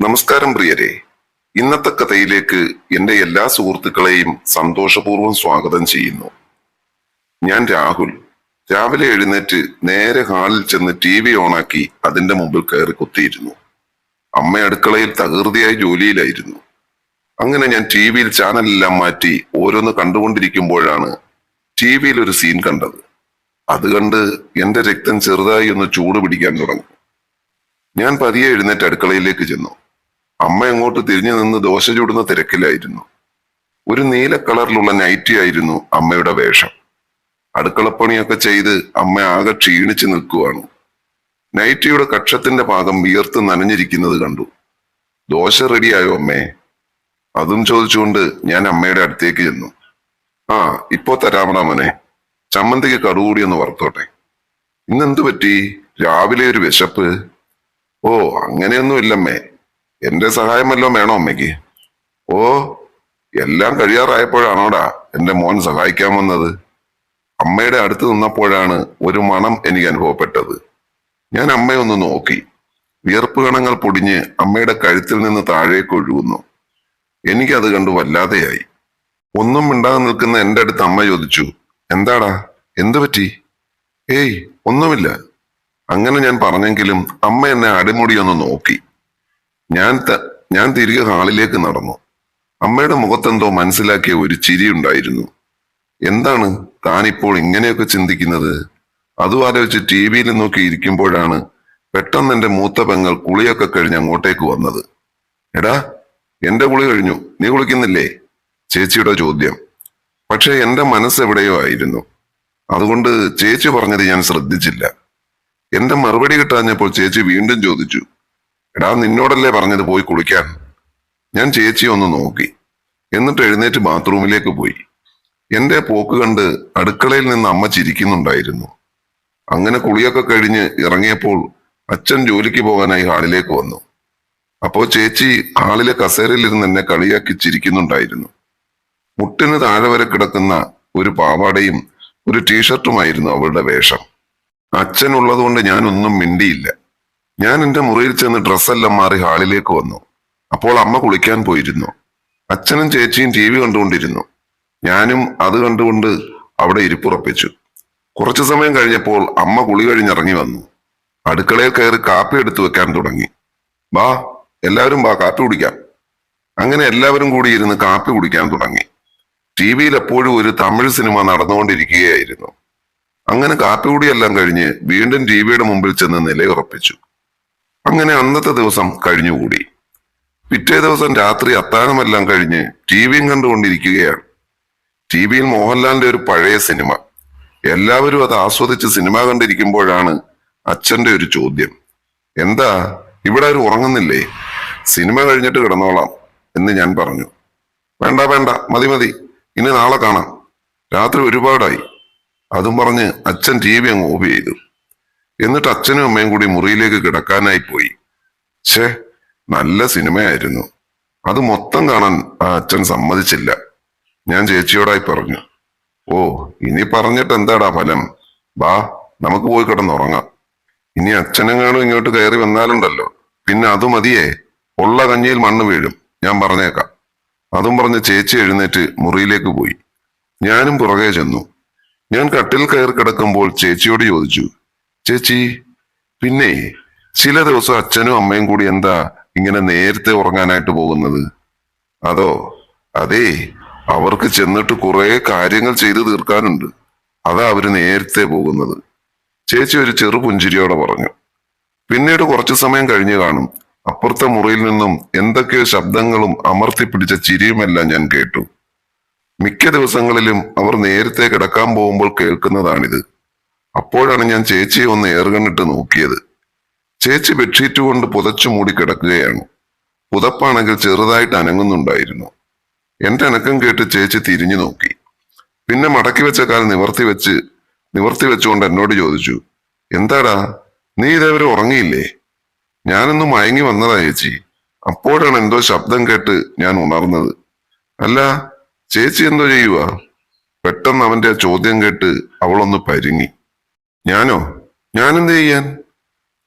നമസ്കാരം പ്രിയരെ. ഇന്നത്തെ കഥയിലേക്ക് എന്റെ എല്ലാ സുഹൃത്തുക്കളെയും സന്തോഷപൂർവം സ്വാഗതം ചെയ്യുന്നു. ഞാൻ രാഹുൽ. രാവിലെ എഴുന്നേറ്റ് നേരെ ഹാളിൽ ചെന്ന് ടി വി ഓണാക്കി അതിന്റെ മുമ്പിൽ കയറി കുത്തിയിരുന്നു. അമ്മ അടുക്കളയിൽ തകൃതിയായി ജോലിയിലായിരുന്നു. അങ്ങനെ ഞാൻ ടി വിയിൽ ചാനലെല്ലാം മാറ്റി ഓരോന്ന് കണ്ടുകൊണ്ടിരിക്കുമ്പോഴാണ് ടി വിയിൽ ഒരു സീൻ കണ്ടത്. അത് കണ്ട് എന്റെ രക്തം ചെറുതായി ഒന്ന് ചൂട് പിടിക്കാൻ തുടങ്ങി. ഞാൻ പതിയെ എഴുന്നേറ്റ് അടുക്കളയിലേക്ക് ചെന്നു. അമ്മ എങ്ങോട്ട് തിരിഞ്ഞു നിന്ന് ദോശ ചൂടുന്ന തിരക്കിലായിരുന്നു. ഒരു നീല കളറിലുള്ള നൈറ്റി ആയിരുന്നു അമ്മയുടെ വേഷം. അടുക്കളപ്പണിയൊക്കെ ചെയ്ത് അമ്മ ആകെ ക്ഷീണിച്ചു നിൽക്കുവാണ്. നൈറ്റിയുടെ കക്ഷത്തിന്റെ ഭാഗം വിയർത്ത് നനഞ്ഞിരിക്കുന്നത് കണ്ടു. ദോശ റെഡിയായോ അമ്മേ? അതും ചോദിച്ചുകൊണ്ട് ഞാൻ അമ്മയുടെ അടുത്തേക്ക് ചെന്നു. ആ ഇപ്പോ തരാമണ മോനെ. ചമ്മന്തിക്ക് കടുകൂടി ഒന്ന് വറുത്തോട്ടെ. ഇന്നെന്തു പറ്റി? രാവിലെ ഒരു വിശപ്പ്? ഓ അങ്ങനെയൊന്നും ഇല്ലമ്മേ എന്റെ സഹായം വല്ലതും വേണോ അമ്മയ്ക്ക്? ഓ എല്ലാം കഴിയാറായപ്പോഴാണോടാ എന്റെ മോൻ സഹായിക്കാൻ വന്നത്? അമ്മയുടെ അടുത്ത് നിന്നപ്പോഴാണ് ഒരു മണം എനിക്ക് അനുഭവപ്പെട്ടത്. ഞാൻ അമ്മയൊന്ന് നോക്കി. വിയർപ്പ് കണങ്ങൾ പൊടിഞ്ഞ് അമ്മയുടെ കഴുത്തിൽ നിന്ന് താഴേക്ക് ഒഴുകുന്നു. എനിക്കത് കണ്ടു വല്ലാതെയായി. ഒന്നും മിണ്ടാതെ നിൽക്കുന്ന എന്റെ അടുത്ത് അമ്മ ചോദിച്ചു എന്താടാ? എന്തു പറ്റി? ഏയ് ഒന്നുമില്ല. അങ്ങനെ ഞാൻ പറഞ്ഞെങ്കിലും അമ്മ എന്നെ അടിമുടിയൊന്ന് നോക്കി. ഞാൻ ഞാൻ തിരികെ ഹാളിലേക്ക് നടന്നു. അമ്മയുടെ മുഖത്തെന്തോ മനസ്സിലാക്കിയ ഒരു ചിരി ഉണ്ടായിരുന്നു എന്താണ് താൻ ഇപ്പോൾ ഇങ്ങനെയൊക്കെ ചിന്തിക്കുന്നത്? അതും ആലോചിച്ച് ടി വിയിൽ നോക്കി ഇരിക്കുമ്പോഴാണ് പെട്ടെന്ന് എന്റെ മൂത്ത പെങ്ങൾ കുളിയൊക്കെ കഴിഞ്ഞ് അങ്ങോട്ടേക്ക് വന്നത്. എടാ എന്റെ കുളി കഴിഞ്ഞു. നീ കുളിക്കുന്നില്ലേ? ചേച്ചിയുടെ ചോദ്യം. പക്ഷെ എന്റെ മനസ്സ് എവിടെയോ ആയിരുന്നു. അതുകൊണ്ട് ചേച്ചി പറഞ്ഞത് ഞാൻ ശ്രദ്ധിച്ചില്ല. എന്റെ മറുപടി കിട്ടാഞ്ഞപ്പോൾ ചേച്ചി വീണ്ടും ചോദിച്ചു എടാ നിന്നോടല്ലേ പറഞ്ഞത് പോയി കുളിക്കാൻ? ഞാൻ ചേച്ചി ഒന്ന് നോക്കി. എന്നിട്ട് എഴുന്നേറ്റ് ബാത്റൂമിലേക്ക് പോയി. എന്റെ പോക്ക് കണ്ട് അടുക്കളയിൽ നിന്ന് അമ്മ ചിരിക്കുന്നുണ്ടായിരുന്നു. അങ്ങനെ കുളിയൊക്കെ കഴിഞ്ഞ് ഇറങ്ങിയപ്പോൾ അച്ഛൻ ജോലിക്ക് പോകാനായി ഹാളിലേക്ക് വന്നു. അപ്പോൾ ചേച്ചി ഹാളിലെ കസേരയിലിരുന്ന് എന്നെ കളിയാക്കി ചിരിക്കുന്നുണ്ടായിരുന്നു. മുട്ടിന് താഴെ വരെ കിടക്കുന്ന ഒരു പാവാടയും ഒരു ടീഷർട്ടുമായിരുന്നു അവളുടെ വേഷം. അച്ഛൻ ഉള്ളതുകൊണ്ട് ഞാനൊന്നും മിണ്ടിയില്ല. ഞാൻ എന്റെ മുറിയിൽ ചെന്ന് ഡ്രസ്സെല്ലാം മാറി ഹാളിലേക്ക് വന്നു. അപ്പോൾ അമ്മ കുളിക്കാൻ പോയിരുന്നു. അച്ഛനും ചേച്ചിയും ടി വി കണ്ടുകൊണ്ടിരുന്നു. ഞാനും അത് കണ്ടുകൊണ്ട് അവിടെ ഇരിപ്പുറപ്പിച്ചു. കുറച്ചു സമയം കഴിഞ്ഞപ്പോൾ അമ്മ കുളി കഴിഞ്ഞിറങ്ങി വന്നു. അടുക്കളയിൽ കയറി കാപ്പി എടുത്തു വെക്കാൻ തുടങ്ങി. വാ എല്ലാവരും വാ കാപ്പി കുടിക്കാം. അങ്ങനെ എല്ലാവരും കൂടി ഇരുന്ന് കാപ്പി കുടിക്കാൻ തുടങ്ങി. ടി വിയിൽ എപ്പോഴും ഒരു തമിഴ് സിനിമ നടന്നുകൊണ്ടിരിക്കുകയായിരുന്നു. അങ്ങനെ കാപ്പി കുടിയെല്ലാം കഴിഞ്ഞ് വീണ്ടും ടി വിയുടെ മുമ്പിൽ ചെന്ന് നിലയുറപ്പിച്ചു. അങ്ങനെ അന്നത്തെ ദിവസം കഴിഞ്ഞുകൂടി. പിറ്റേ ദിവസം രാത്രി അത്താഴമെല്ലാം കഴിഞ്ഞ് ടി വിയും കണ്ടുകൊണ്ടിരിക്കുകയാണ്. ടി വിയിൽ മോഹൻലാലിന്റെ ഒരു പഴയ സിനിമ. എല്ലാവരും അത് ആസ്വദിച്ച് സിനിമ കണ്ടിരിക്കുമ്പോഴാണ് അച്ഛന്റെ ഒരു ചോദ്യം. എന്താ ഇവിടെ ആരും ഉറങ്ങുന്നില്ലേ? സിനിമ കഴിഞ്ഞിട്ട് കിടന്നോളാം എന്ന് ഞാൻ പറഞ്ഞു. വേണ്ട വേണ്ട മതി മതി. ഇനി നാളെ കാണാം. രാത്രി ഒരുപാടായി. അതും പറഞ്ഞ് അച്ഛൻ ടി വി അങ്ങ് ഓഫ് ചെയ്തു. എന്നിട്ട് അച്ഛനും അമ്മയും കൂടി മുറിയിലേക്ക് കിടക്കാനായി പോയി. ഛേ നല്ല സിനിമയായിരുന്നു. അത് മൊത്തം കാണാൻ ആ അച്ഛൻ സമ്മതിച്ചില്ല. ഞാൻ ചേച്ചിയോടായി പറഞ്ഞു. ഓ ഇനി പറഞ്ഞിട്ട് എന്താടാ ഫലം? വാ നമുക്ക് പോയി കിടന്നുറങ്ങാം. ഇനി അച്ഛനെങ്ങാനും ഇങ്ങോട്ട് കയറി വന്നാലുണ്ടല്ലോ. പിന്നെ അത് മതിയേ. ഉള്ള കഞ്ഞിയിൽ മണ്ണ് വീഴും. ഞാൻ പറഞ്ഞേക്കാം. അതും പറഞ്ഞ് ചേച്ചി എഴുന്നേറ്റ് മുറിയിലേക്ക് പോയി. ഞാനും പുറകെ ചെന്നു. ഞാൻ കട്ടിൽ കയറി കിടക്കുമ്പോൾ ചേച്ചിയോട് ചോദിച്ചു ചേച്ചി പിന്നെ ചില ദിവസം അച്ഛനും അമ്മയും കൂടി എന്താ ഇങ്ങനെ നേരത്തെ ഉറങ്ങാനായിട്ട് പോകുന്നത്? അതോ അതേ അവർക്ക് ചെന്നിട്ട് കുറെ കാര്യങ്ങൾ ചെയ്തു തീർക്കാനുണ്ട്. അതാ അവർ നേരത്തെ പോകുന്നത്. ചേച്ചി ഒരു ചെറു പുഞ്ചിരിയോടെ പറഞ്ഞു. പിന്നീട് കുറച്ചു സമയം കഴിഞ്ഞു കാണും. അപ്പുറത്തെ മുറിയിൽ നിന്നും എന്തൊക്കെയോ ശബ്ദങ്ങളും അമർത്തിപ്പിടിച്ച ചിരിയുമെല്ലാം ഞാൻ കേട്ടു. മിക്ക ദിവസങ്ങളിലും അവർ നേരത്തെ കിടക്കാൻ പോകുമ്പോൾ കേൾക്കുന്നതാണിത്. അപ്പോഴാണ് ഞാൻ ചേച്ചിയെ ഒന്ന് ഏറുകണ്ണിട്ട് നോക്കിയത്. ചേച്ചി ബെഡ്ഷീറ്റ് കൊണ്ട് പുതച്ചു മൂടി കിടക്കുകയാണ്. പുതപ്പാണെങ്കിൽ ചെറുതായിട്ട് അനങ്ങുന്നുണ്ടായിരുന്നു. എന്റെ അനക്കം കേട്ട് ചേച്ചി തിരിഞ്ഞു നോക്കി. പിന്നെ മടക്കി വെച്ച കാൽ നിവർത്തി വെച്ച് നിവർത്തി വെച്ചുകൊണ്ട് എന്നോട് ചോദിച്ചു എന്താടാ നീ ഇതേവരെ ഉറങ്ങിയില്ലേ? ഞാനൊന്ന് മയങ്ങി വന്നതാ ചേച്ചി. അപ്പോഴാണ് എന്തോ ശബ്ദം കേട്ട് ഞാൻ ഉണർന്നത്. അല്ല ചേച്ചി എന്തോ ചെയ്യുക പെട്ടെന്ന് അവന്റെ ചോദ്യം കേട്ട് അവളൊന്ന് പരിങ്ങി. ഞാനോ? ഞാനെന്ത് ചെയ്യാൻ?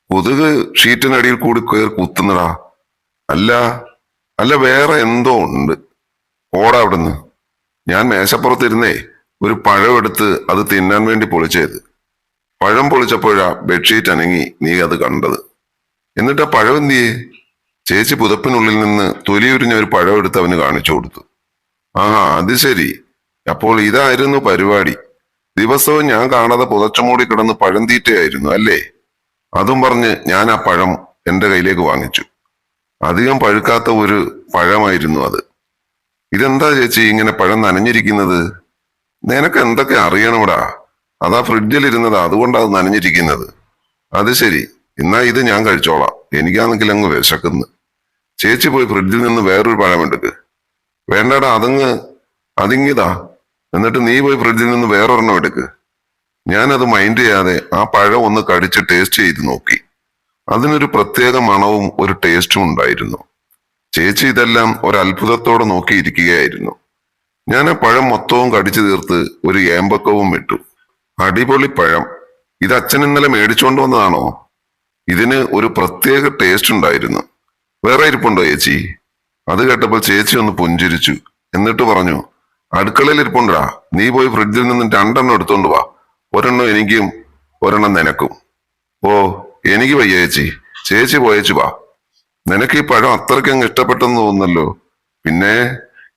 കൊതുക് ഷീറ്റിനടിയിൽ കൂടി കയറി കുത്തുന്നടാ. അല്ല അല്ല വേറെ എന്തോ ഉണ്ട്. ഓടാ അവിടുന്ന്. ഞാൻ മേശപ്പുറത്തിരുന്നേ ഒരു പഴം എടുത്ത് അത് തിന്നാൻ വേണ്ടി പൊളിച്ചത്. പഴം പൊളിച്ചപ്പോഴാ ബെഡ്ഷീറ്റ് അനങ്ങി നീ അത് കണ്ടത്. എന്നിട്ട് ആ പഴം എന്തിയേ ചേച്ചി പുതപ്പിനുള്ളിൽ നിന്ന് തൊലിയുരിഞ്ഞ ഒരു പഴം എടുത്ത് അവന് കാണിച്ചു കൊടുത്തു. ആഹാ അത് ശരി. അപ്പോൾ ഇതായിരുന്നു പരിപാടി. ദിവസവും ഞാൻ കാണാതെ പുതച്ചുമൂടി കിടന്ന് പഴം തീറ്റയായിരുന്നു അല്ലേ? അതും പറഞ്ഞ് ഞാൻ ആ പഴം എന്റെ കയ്യിലേക്ക് വാങ്ങിച്ചു. അധികം പഴുക്കാത്ത ഒരു പഴമായിരുന്നു അത്. ഇതെന്താ ചേച്ചി ഇങ്ങനെ പഴം നനഞ്ഞിരിക്കുന്നത്? നിനക്ക് എന്തൊക്കെ അറിയണമിടാ അതാ ഫ്രിഡ്ജിൽ ഇരുന്നത് അതുകൊണ്ടാ അത് നനഞ്ഞിരിക്കുന്നത്. അത് ശരി എന്നാ ഇത് ഞാൻ കഴിച്ചോളാം. എനിക്കാണെങ്കിൽ അങ്ങ് വിശക്കുന്നു. ചേച്ചി പോയി ഫ്രിഡ്ജിൽ നിന്ന് വേറൊരു പഴം എടുക്ക്. വേണ്ടടാ അതങ്ങ് അതിങ്ങിതാ. എന്നിട്ട് നീ പോയി ഫ്രിഡ്ജിൽ നിന്ന് വേറൊരെണ്ണം എടുക്ക്. ഞാനത് മൈൻഡ് ചെയ്യാതെ ആ പഴം ഒന്ന് കടിച്ച് ടേസ്റ്റ് ചെയ്ത് നോക്കി. അതിനൊരു പ്രത്യേക മണവും ഒരു ടേസ്റ്റും ഉണ്ടായിരുന്നു. ചേച്ചി ഇതെല്ലാം ഒരത്ഭുതത്തോടെ നോക്കിയിരിക്കുകയായിരുന്നു. ഞാൻ ആ പഴം മൊത്തവും കടിച്ചു തീർത്ത് ഒരു ഏമ്പക്കവും വിട്ടു അടിപൊളി പഴം. ഇത് അച്ഛൻ ഇന്നലെ മേടിച്ചുകൊണ്ട് വന്നതാണോ? ഇതിന് ഒരു പ്രത്യേക ടേസ്റ്റ് ഉണ്ടായിരുന്നു. വേറെ ഇരിപ്പുണ്ടോ ചേച്ചി? അത് കേട്ടപ്പോൾ ചേച്ചി ഒന്ന് പുഞ്ചിരിച്ചു. എന്നിട്ട് പറഞ്ഞു അടുക്കളയിൽ ഇരിപ്പുണ്ടാ. നീ പോയി ഫ്രിഡ്ജിൽ നിന്ന് രണ്ടെണ്ണം എടുത്തോണ്ട് വാ. ഒരെണ്ണം എനിക്കും ഒരെണ്ണം നിനക്കും. ഓ എനിക്ക് വയ്യ ചേച്ചി. ചേച്ചി പോയേച്ചു വാ. നിനക്ക് ഈ പഴം അത്രയ്ക്ക് അങ്ങ് ഇഷ്ടപ്പെട്ടെന്ന് തോന്നുന്നല്ലോ. പിന്നെ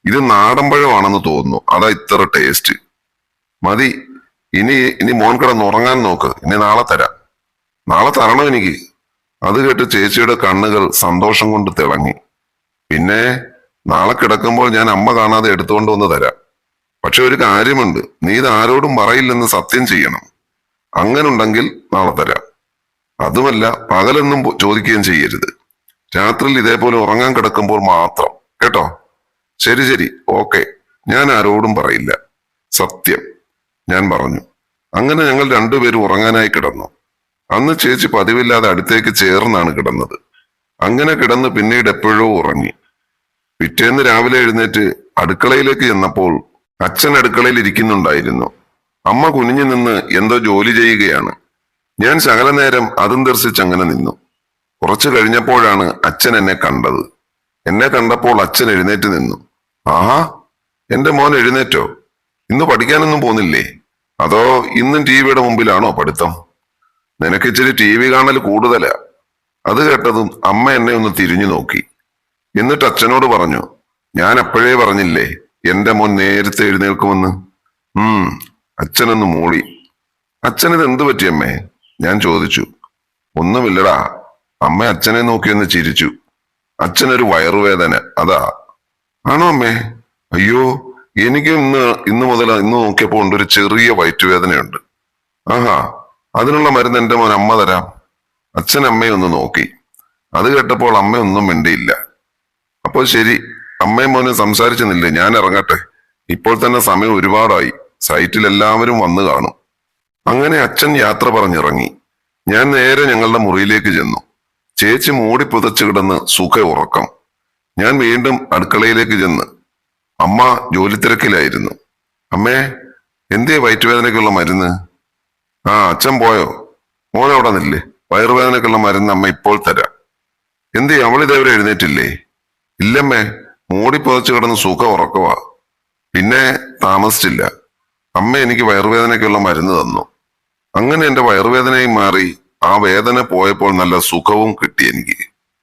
ഇത് നാടൻ പഴമാണെന്ന് തോന്നുന്നു. അതാ ഇത്ര ടേസ്റ്റ് മതി. ഇനി ഇനി മോൻ കിടന്ന് ഉറങ്ങാൻ നോക്ക്. ഇനി നാളെ തരാം. നാളെ തരണം എനിക്ക്. അത് കേട്ട് ചേച്ചിയുടെ കണ്ണുകൾ സന്തോഷം കൊണ്ട് തിളങ്ങി. പിന്നെ നാളെ കിടക്കുമ്പോൾ ഞാൻ അമ്മ കാണാതെ എടുത്തുകൊണ്ട് വന്ന് തരാം. പക്ഷെ ഒരു കാര്യമുണ്ട്. നീ ഇത് ആരോടും പറയില്ലെന്ന് സത്യം ചെയ്യണം. അങ്ങനുണ്ടെങ്കിൽ നാളെ തരാം അതുമല്ല പകലൊന്നും ചോദിക്കുകയും ചെയ്യരുത്. രാത്രിയിൽ ഇതേപോലെ ഉറങ്ങാൻ കിടക്കുമ്പോൾ മാത്രം. കേട്ടോ? ശരി ശരി. ഓക്കെ. ഞാൻ ആരോടും പറയില്ല. സത്യം. ഞാൻ പറഞ്ഞു. അങ്ങനെ ഞങ്ങൾ രണ്ടുപേരും ഉറങ്ങാനായി കിടന്നു. അന്ന് ചേച്ചി പതിവില്ലാതെ അടുത്തേക്ക് ചേർന്നാണ് കിടന്നത്. അങ്ങനെ കിടന്ന് പിന്നീട് എപ്പോഴോ ഉറങ്ങി. പിറ്റേന്ന് രാവിലെ എഴുന്നേറ്റ് അടുക്കളയിലേക്ക് ചെന്നപ്പോൾ അച്ഛൻ അടുക്കളയിൽ ഇരിക്കുന്നുണ്ടായിരുന്നു. അമ്മ കുനിഞ്ഞു നിന്ന് എന്തോ ജോലി ചെയ്യുകയാണ്. ഞാൻ ശകല നേരം അതും ദർശിച്ച് അങ്ങനെ നിന്നു. കുറച്ചു കഴിഞ്ഞപ്പോഴാണ് അച്ഛൻ എന്നെ കണ്ടത്. എന്നെ കണ്ടപ്പോൾ അച്ഛൻ എഴുന്നേറ്റ് നിന്നു. ആഹാ എന്റെ മോൻ എഴുന്നേറ്റോ? ഇന്ന് പഠിക്കാനൊന്നും പോന്നില്ലേ അതോ ഇന്നും ടി വിയുടെ മുമ്പിലാണോ പഠിത്തം? നിനക്ക് ഇച്ചിരി ടി വി കാണൽ കൂടുതലാ. അത് കേട്ടതും അമ്മ എന്നെ ഒന്ന് തിരിഞ്ഞു നോക്കി. എന്നിട്ട് അച്ഛനോട് പറഞ്ഞു ഞാൻ അപ്പോഴേ പറഞ്ഞില്ലേ എന്റെ മോൻ നേരത്തെ എഴുന്നേൽക്കുമെന്ന്. ഉം അച്ഛനൊന്ന് മൂളി. അച്ഛനിത് എന്തു പറ്റിയമ്മേ ഞാൻ ചോദിച്ചു. ഒന്നുമില്ലടാ. അമ്മ അച്ഛനെ നോക്കിയൊന്ന് ചിരിച്ചു. അച്ഛനൊരു വയറുവേദന അതാ. ആണോ അമ്മേ? അയ്യോ എനിക്ക് ഇന്ന് ഇന്ന് മുതൽ ഇന്ന് നോക്കിയപ്പോൾ ഉണ്ട് ഒരു ചെറിയ വയറ്റുവേദനയുണ്ട്. ആഹാ അതിനുള്ള മരുന്ന് എന്റെ മോൻ അമ്മ തരാം. അച്ഛൻ അമ്മയെ ഒന്ന് നോക്കി. അത് കേട്ടപ്പോൾ അമ്മയൊന്നും മിണ്ടിയില്ല. അപ്പോൾ ശരി അമ്മയും മോനും സംസാരിച്ചെന്നില്ലേ? ഞാൻ ഇറങ്ങട്ടെ. ഇപ്പോൾ തന്നെ സമയം ഒരുപാടായി. സൈറ്റിൽ എല്ലാവരും വന്നു കാണും. അങ്ങനെ അച്ഛൻ യാത്ര പറഞ്ഞിറങ്ങി. ഞാൻ നേരെ ഞങ്ങളുടെ മുറിയിലേക്ക് ചെന്നു. ചേച്ചി മൂടി പുതച്ചു കിടന്ന് സുഖ ഉറക്കം. ഞാൻ വീണ്ടും അടുക്കളയിലേക്ക് ചെന്ന്. അമ്മ ജോലി തിരക്കിലായിരുന്നു അമ്മേ എന്തേ വയറ്റുവേദനയ്ക്കുള്ള മരുന്ന്? ആ അച്ഛൻ പോയോ? മോൻ അവിടെ നില്ലേ വയറുവേദനയ്ക്കുള്ള മരുന്ന് അമ്മ ഇപ്പോൾ തരാം. എന്തേ അവളിതേവരെ എഴുന്നേറ്റില്ലേ? ഇല്ലമ്മേ മൂടി പുതച്ചു കിടന്ന് സുഖ ഉറക്കവാ. പിന്നെ താമസിച്ചില്ല. അമ്മ എനിക്ക് വയറുവേദനയ്ക്കുള്ള മരുന്ന് തന്നു. അങ്ങനെ എന്റെ വയറുവേദനയും മാറി ആ വേദന പോയപ്പോൾ നല്ല സുഖവും കിട്ടി എനിക്ക്.